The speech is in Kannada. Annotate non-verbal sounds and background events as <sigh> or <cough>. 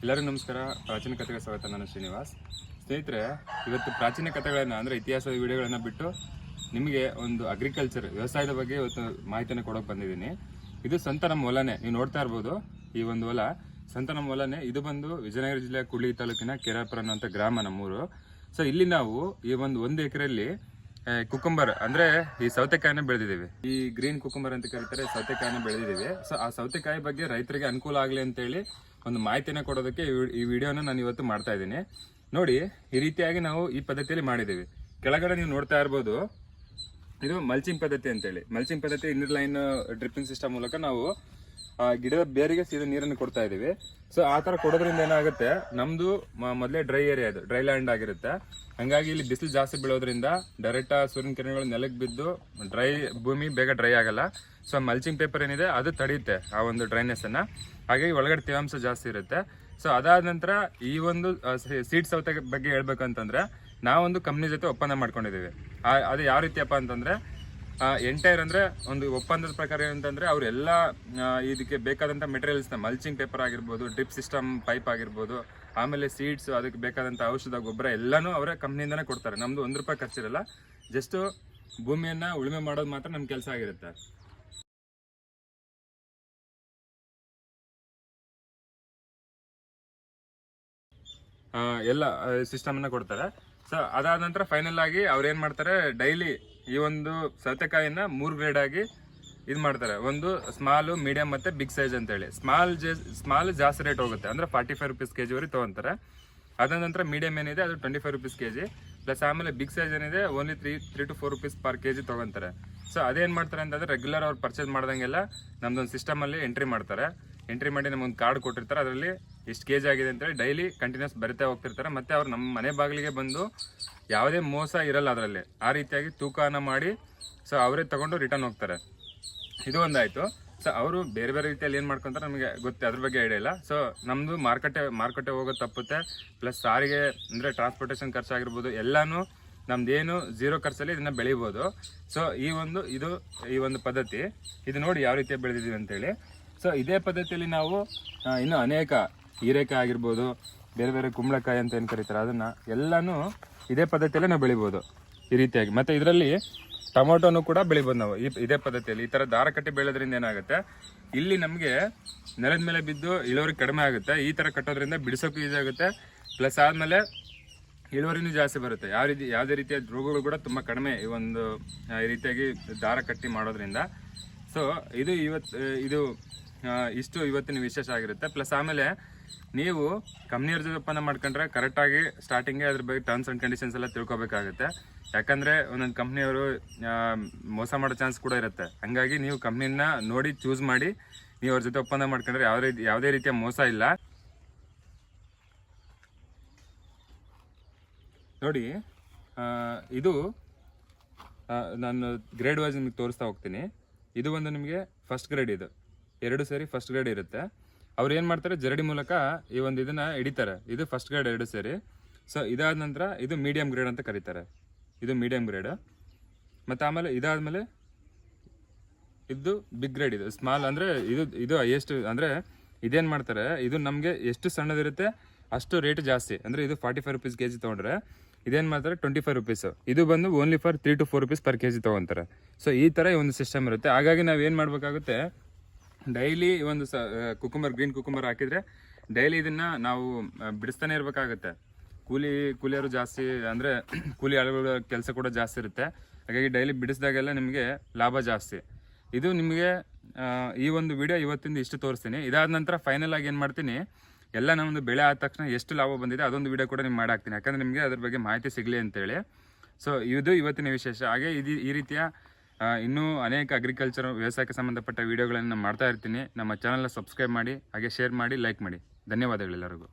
ಎಲ್ಲರಿಗೂ ನಮಸ್ಕಾರ. ಪ್ರಾಚೀನ ಕಥೆಗೆ ಸ್ವಾಗತ. ನಾನು ಶ್ರೀನಿವಾಸ್. ಸ್ನೇಹಿತರೆ, ಇವತ್ತು ಪ್ರಾಚೀನ ಕಥೆಗಳನ್ನ, ಅಂದರೆ ಇತಿಹಾಸದ ವಿಡಿಯೋಗಳನ್ನ ಬಿಟ್ಟು ನಿಮಗೆ ಒಂದು ಅಗ್ರಿಕಲ್ಚರ್ ವ್ಯವಸಾಯದ ಬಗ್ಗೆ ಇವತ್ತು ಮಾಹಿತಿಯನ್ನು ಕೊಡೋಕೆ ಬಂದಿದ್ದೀನಿ. ಇದು ಸಂತನ ನಮ್ಮ ಹೊಲನೇ ನೀವು ನೋಡ್ತಾ ಇರ್ಬೋದು ಈ ಒಂದು ಹೊಲ. ಸಂತನ ಮೊಲನೆ. ಇದು ಬಂದು ವಿಜಯನಗರ ಜಿಲ್ಲೆಯ ಕುಳಿ ತಾಲೂಕಿನ ಕೆರಾಪುರ ಅನ್ನುವಂಥ ಗ್ರಾಮ ನಮ್ಮೂರು. ಸೊ ಇಲ್ಲಿ ನಾವು ಈ ಒಂದು ಒಂದು ಎಕರೆಯಲ್ಲಿ ಕುಕುಂಬರ್, ಅಂದ್ರೆ ಈ ಸೌತೆಕಾಯಿನ ಬೆಳೆದಿದ್ದೀವಿ. ಈ ಗ್ರೀನ್ ಕುಕುಂಬರ್ ಅಂತ ಕರೀತಾರೆ ಸೌತೆಕಾಯಿನ ಬೆಳೆದಿದ್ದೀವಿ. ಸೊ ಆ ಸೌತೆಕಾಯಿ ಬಗ್ಗೆ ರೈತರಿಗೆ ಅನುಕೂಲ ಆಗಲಿ ಅಂತೇಳಿ ಒಂದು ಮಾಹಿತಿನ ಕೊಡೋದಕ್ಕೆ ಈ ವಿಡಿಯೋನ ನಾನು ಇವತ್ತು ಮಾಡ್ತಾ ಇದ್ದೀನಿ. ನೋಡಿ, ಈ ರೀತಿಯಾಗಿ ನಾವು ಈ ಪದ್ಧತಿಯಲ್ಲಿ ಮಾಡಿದ್ದೀವಿ. ಕೆಳಗಡೆ ನೀವು ನೋಡ್ತಾ ಇರ್ಬೋದು, ಇದು ಮಲ್ಚಿಂಗ್ ಪದ್ಧತಿ ಅಂತೇಳಿ ಮಲ್ಚಿಂಗ್ ಪದ್ಧತಿ ಇನ್ನರ್ ಲೈನ್ ಡ್ರಿಪ್ಪಿಂಗ್ ಸಿಸ್ಟಮ್ ಮೂಲಕ ನಾವು ಆ ಗಿಡದ ಬೇರಿಗೆ ಸೀದಾ ನೀರನ್ನು ಕೊಡ್ತಾ ಇದೀವಿ ಸೊ ಆ ತರ ಕೊಡೋದ್ರಿಂದ ಏನಾಗುತ್ತೆ? ನಮ್ದು ಮೊದಲೇ ಡ್ರೈ ಏರಿಯಾ ಇದು ಡ್ರೈ ಲ್ಯಾಂಡ್ ಆಗಿರುತ್ತೆ. ಹಂಗಾಗಿ ಇಲ್ಲಿ ಬಿಸಿಲು ಜಾಸ್ತಿ ಬೀಳೋದ್ರಿಂದ ಡೈರೆಕ್ಟ್ ಸೂರ್ಯನ ಕಿರಣಗಳು ನೆಲಕ್ಕೆ ಬಿದ್ದು ಡ್ರೈ ಭೂಮಿ ಬೇಗ ಡ್ರೈ ಆಗಲ್ಲ. ಸೊ ಮಲ್ಚಿಂಗ್ ಪೇಪರ್ ಏನಿದೆ, ಅದು ತಡೆಯುತ್ತೆ ಆ ಒಂದು ಡ್ರೈನೆಸ್ ಅನ್ನ. ಹಾಗಾಗಿ ಒಳಗಡೆ ತೇವಾಂಶ ಜಾಸ್ತಿ ಇರುತ್ತೆ. ಸೊ ಅದಾದ ನಂತರ ಈ ಒಂದು ಸೀಡ್ ಸೌತೆ ಬಗ್ಗೆ ಹೇಳ್ಬೇಕಂತಂದ್ರೆ, ನಾವೊಂದು ಕಂಪ್ನಿ ಜೊತೆ ಒಪ್ಪಂದ ಮಾಡ್ಕೊಂಡಿದ್ದೀವಿ. ಅದು ಯಾವ ರೀತಿಯಪ್ಪ ಅಂತಂದ್ರೆ ಎಂಟೈರ್ ಅಂದ್ರೆ ಒಂದು ಒಪ್ಪಂದದ ಪ್ರಕಾರ ಏನಂತಂದ್ರೆ ಅವರೆಲ್ಲ ಇದಕ್ಕೆ ಬೇಕಾದಂತ ಮೆಟೀರಿಯಲ್ಸ್ ಮಲ್ಚಿಂಗ್ ಪೇಪರ್ ಆಗಿರ್ಬೋದು ಡ್ರಿಪ್ ಸಿಸ್ಟಮ್ ಪೈಪ್ ಆಗಿರ್ಬೋದು, ಆಮೇಲೆ ಸೀಡ್ಸ್ ಅದಕ್ಕೆ ಬೇಕಾದಂತ ಔಷಧ, ಗೊಬ್ಬರ ಎಲ್ಲಾನು ಅವರೇ ಕಂಪ್ನಿಯಿಂದನೇ ಕೊಡ್ತಾರೆ. ನಮ್ದು ಒಂದ್ ರೂಪಾಯಿ ಖರ್ಚಿರಲ್ಲ. ಜಸ್ಟ್ ಭೂಮಿಯನ್ನ ಉಳುಮೆ ಮಾಡೋದು ಮಾತ್ರ ನಮ್ ಕೆಲಸ ಆಗಿರುತ್ತೆ. ಎಲ್ಲ ಸಿಸ್ಟಮನ್ನು ಕೊಡ್ತಾರೆ. ಸೊ ಅದಾದ ನಂತರ ಫೈನಲ್ ಆಗಿ ಅವ್ರು ಏನ್ ಮಾಡ್ತಾರೆ ಡೈಲಿ ಈ ಒಂದು ಸೌತೆಕಾಯಿನ ಮೂರು ಗ್ರೇಡ್ ಇದು ಮಾಡ್ತಾರೆ. ಒಂದು ಸ್ಮಾಲ್ ಮೀಡಿಯಂ ಮತ್ತೆ ಬಿಗ್ ಸೈಜ್ ಅಂತ ಹೇಳಿ ಸ್ಮಾಲ್ ಸ್ಮಾಲ್ ಜಾಸ್ತಿ ರೇಟ್ ಹೋಗುತ್ತೆ. ಅಂದ್ರೆ ಫಾರ್ಟಿ ಫೈವ್ ರುಪೀಸ್ ಕೆಜಿ ಜಿವರೆಗೆ ತಗೊಂತಾರೆ. ಅದಾದ ನಂತರ ಮೀಡಿಯಂ ಏನಿದೆ, ಅದು twenty five rupees KG plus ಆಮೇಲೆ ಬಿಗ್ ಸೈಜ್ ಏನಿದೆ only three three to four rupees per KG ತಗೊಂತಾರೆ. ಸೊ ಅದೇನು ಮಾಡ್ತಾರೆ ಅಂತಂದ್ರೆ ರೆಗ್ಯುಲರ್ ಅವ್ರು ಪರ್ಚೇಸ್ ಮಾಡ್ದಂಗೆಲ್ಲ ನಮ್ದೊಂದು ಸಿಸ್ಟಮ್ ಅಲ್ಲಿ ಎಂಟ್ರಿ ಮಾಡ್ತಾರೆ. ಎಂಟ್ರಿ ಮಾಡಿ ನಮಗೊಂದು ಕಾರ್ಡ್ ಕೊಟ್ಟಿರ್ತಾರೆ. ಅದರಲ್ಲಿ ಇಷ್ಟು ಕೆ ಆಗಿದೆ ಅಂತೇಳಿ ಡೈಲಿ ಕಂಟಿನ್ಯೂಸ್ ಬರಿತಾ ಹೋಗ್ತಿರ್ತಾರೆ. ಮತ್ತೆ ಅವ್ರು ನಮ್ಮ ಮನೆ ಬಾಗಿಲಿಗೆ ಬಂದು ಯಾವುದೇ ಮೋಸ ಇರಲ್ಲ ಅದರಲ್ಲಿ. ಆ ರೀತಿಯಾಗಿ ತೂಕನ ಮಾಡಿ ಸೊ ಅವರೇ ತಗೊಂಡು ರಿಟರ್ನ್ ಹೋಗ್ತಾರೆ. ಇದು ಒಂದಾಯಿತು. ಸೊ ಅವರು ಬೇರೆ ಬೇರೆ ರೀತಿಯಲ್ಲಿ ಏನು ಮಾಡ್ಕೊತಾರೆ ನಮಗೆ ಗೊತ್ತೆ, ಅದ್ರ ಬಗ್ಗೆ ಐಡಿಯಾ ಇಲ್ಲ. ಸೊ ನಮ್ಮದು ಮಾರ್ಕೆಟೆ ಮಾರುಕಟ್ಟೆ ಹೋಗೋದು ತಪ್ಪುತ್ತೆ. ಪ್ಲಸ್ ಸಾರಿಗೆ ಅಂದರೆ ಟ್ರಾನ್ಸ್ಪೋರ್ಟೇಷನ್ ಖರ್ಚಾಗಿರ್ಬೋದು, ಎಲ್ಲನೂ ನಮ್ಮದೇನು ಝೀರೋ ಖರ್ಚಲ್ಲಿ ಇದನ್ನು ಬೆಳಿಬೋದು. ಸೊ ಈ ಒಂದು, ಇದು ಈ ಒಂದು ಪದ್ಧತಿ. ಇದು ನೋಡಿ ಯಾವ ರೀತಿಯಾಗಿ ಬೆಳೆದಿದ್ದೀವಿ ಅಂತೇಳಿ ಸೊ ಇದೇ ಪದ್ಧತಿಯಲ್ಲಿ ನಾವು ಇನ್ನು ಅನೇಕ ಹೀರೆಕಾಯಿ ಆಗಿರ್ಬೋದು, ಬೇರೆ ಬೇರೆ ಕುಂಬಳಕಾಯಿ ಅಂತ ಏನು ಕರೀತಾರೆ, ಅದನ್ನು ಎಲ್ಲನೂ ಇದೇ ಪದ್ಧತಿಯಲ್ಲೇ ನಾವು ಬೆಳಿಬೋದು ಈ ರೀತಿಯಾಗಿ. ಮತ್ತು ಇದರಲ್ಲಿ ಟೊಮೊಟೊನು ಕೂಡ ಬೆಳಿಬೋದು ನಾವು, ಈ ಇದೇ ಪದ್ಧತಿಯಲ್ಲಿ. ಈ ಥರ ದಾರ ಕಟ್ಟಿ ಬೆಳೆಯೋದ್ರಿಂದ ಏನಾಗುತ್ತೆ, ಇಲ್ಲಿ ನಮಗೆ ನೆಲದ ಮೇಲೆ ಬಿದ್ದು ಇಳುವರಿ ಕಡಿಮೆ ಆಗುತ್ತೆ, ಈ ಥರ ಕಟ್ಟೋದ್ರಿಂದ ಬಿಡಿಸೋಕ್ಕೂ ಈಸಿ ಆಗುತ್ತೆ ಪ್ಲಸ್ ಆದಮೇಲೆ ಇಳುವರಿನೂ ಜಾಸ್ತಿ ಬರುತ್ತೆ. ಯಾವ ರೀತಿ, ಯಾವುದೇ ರೀತಿಯ ರೋಗಗಳು ಕೂಡ ತುಂಬ ಕಡಿಮೆ ಈ ಒಂದು ಈ ರೀತಿಯಾಗಿ ದಾರ ಕಟ್ಟಿ ಮಾಡೋದ್ರಿಂದ. ಸೊ ಇದು ಇವತ್ತು ಇದು ಇಷ್ಟು ಇವತ್ತಿನ ವಿಶೇಷ ಆಗಿರುತ್ತೆ. ಪ್ಲಸ್ ಆಮೇಲೆ ನೀವು ಕಂಪ್ನಿಯವ್ರ ಜೊತೆ ಒಪ್ಪಂದ ಮಾಡ್ಕೊಂಡ್ರೆ ಕರೆಕ್ಟಾಗಿ ಸ್ಟಾರ್ಟಿಂಗೇ ಅದ್ರ ಬಗ್ಗೆ ಟರ್ಮ್ಸ್ ಅಂಡ್ ಕಂಡೀಷನ್ಸ್ ಎಲ್ಲ ತಿಳ್ಕೊಬೇಕಾಗುತ್ತೆ. ಯಾಕಂದ್ರೆ ಒಂದೊಂದು ಕಂಪ್ನಿಯವರು ಮೋಸ ಮಾಡೋ ಚಾನ್ಸ್ ಕೂಡ ಇರುತ್ತೆ. ಹಂಗಾಗಿ ನೀವು ಕಂಪ್ನಿನ ನೋಡಿ ಚೂಸ್ ಮಾಡಿ ನೀವು ಅವ್ರ ಜೊತೆ ಒಪ್ಪಂದ ಮಾಡ್ಕೊಂಡ್ರೆ ಯಾವುದೇ ಯಾವುದೇ ರೀತಿಯ ಮೋಸ ಇಲ್ಲ. ನೋಡಿ ಇದು ನಾನು ಗ್ರೇಡ್ ವೈಸ್ ನಿಮಗೆ ತೋರಿಸ್ತಾ ಹೋಗ್ತೀನಿ. ಇದು ಒಂದು ನಿಮಗೆ ಫಸ್ಟ್ ಗ್ರೇಡ್ ಇದು. ಎರಡು ಸೇರಿ ಫಸ್ಟ್ ಗ್ರೇಡ್ ಇರುತ್ತೆ. ಅವ್ರು ಏನು ಮಾಡ್ತಾರೆ? ಜರಡಿ ಮೂಲಕ ಈ ಒಂದು ಇದನ್ನ ಹಿಡಿತಾರೆ. ಇದು ಫಸ್ಟ್ ಗ್ರೇಡ್ ಎರಡು ಸೇರಿ. ಸೊ ಇದಾದ ನಂತರ ಇದು ಮೀಡಿಯಂ ಗ್ರೇಡ್ ಅಂತ ಕರೀತಾರೆ. ಇದು ಮೀಡಿಯಂ ಗ್ರೇಡ್ ಮತ್ತು ಆಮೇಲೆ ಇದಾದಮೇಲೆ ಇದು ಬಿಗ್ ಗ್ರೇಡ್ ಇದು. ಸ್ಮಾಲ್ ಅಂದರೆ ಇದು ಇದು ಹೈಯೆಸ್ಟ್ ಅಂದರೆ ಇದೇನು ಮಾಡ್ತಾರೆ? ಇದು ನಮಗೆ ಎಷ್ಟು ಸಣ್ಣದಿರುತ್ತೆ ಅಷ್ಟು ರೇಟ್ ಜಾಸ್ತಿ. ಅಂದರೆ ಇದು forty five rupees K G ತೊಗೊಂಡ್ರೆ ಇದೇನು ಮಾಡ್ತಾರೆ? ಟ್ವೆಂಟಿ ಫೈವ್ ರುಪೀಸು ಇದು ಬಂದು only for three to four rupees per K G ತೊಗೊತಾರೆ. So ಈ ಥರ ಒಂದು ಸಿಸ್ಟಮ್ ಇರುತ್ತೆ. ಹಾಗಾಗಿ ನಾವು ಏನು ಮಾಡಬೇಕಾಗುತ್ತೆ? ಡೈಲಿ ಒಂದು ಸ ಕುಕುಂಬರ್, ಗ್ರೀನ್ ಕುಕುಂಬರ್ ಹಾಕಿದರೆ ಡೈಲಿ ಇದನ್ನು ನಾವು ಬಿಡಿಸ್ತಾನೆ ಇರಬೇಕಾಗುತ್ತೆ. ಕೂಲಿ, ಕೂಲಿಯರು ಜಾಸ್ತಿ, ಅಂದರೆ <clears throat> ಕೂಲಿ ಆಳುಗಳ ಕೆಲಸ ಕೂಡ ಜಾಸ್ತಿ ಇರುತ್ತೆ. ಹಾಗಾಗಿ ಡೈಲಿ ಬಿಡಿಸಿದಾಗೆಲ್ಲ ನಿಮಗೆ ಲಾಭ ಜಾಸ್ತಿ. ಇದು ನಿಮಗೆ ಈ ಒಂದು ವಿಡಿಯೋ ಇವತ್ತಿಂದ ಇಷ್ಟು ತೋರಿಸ್ತೀನಿ. ಇದಾದ ನಂತರ ಫೈನಲ್ ಆಗಿ ಏನು ಮಾಡ್ತೀನಿ, ಎಲ್ಲ ನಮ್ಮದು ಬೆಳೆ ಆದ ತಕ್ಷಣ ಎಷ್ಟು ಲಾಭ ಬಂದಿದೆ ಅದೊಂದು ವಿಡಿಯೋ ಕೂಡ ನಿಮ್ಗೆ ಮಾಡಾಕ್ತೀನಿ. ಯಾಕಂದ್ರೆ ನಿಮಗೆ ಅದ್ರ ಬಗ್ಗೆ ಮಾಹಿತಿ ಸಿಗಲಿ ಅಂತೇಳಿ. ಸೊ ಇದು ಇವತ್ತಿನ ವಿಶೇಷ. ಹಾಗೆ ಇದು ಈ ರೀತಿಯ ಇನ್ನೂ ಅನೇಕ ಅಗ್ರಿಕಲ್ಚರ್ ವ್ಯವಸಾಯಕ್ಕೆ ಸಂಬಂಧಪಟ್ಟ ವಿಡಿಯೋಗಳನ್ನು ಮಾಡ್ತಾ ಇರ್ತೀನಿ. ನಮ್ಮ ಚಾನಲ್ನ ಸಬ್ಸ್ಕ್ರೈಬ್ ಮಾಡಿ, ಹಾಗೆ ಶೇರ್ ಮಾಡಿ ಲೈಕ್ ಮಾಡಿ. ಧನ್ಯವಾದಗಳೆಲ್ಲರಿಗೂ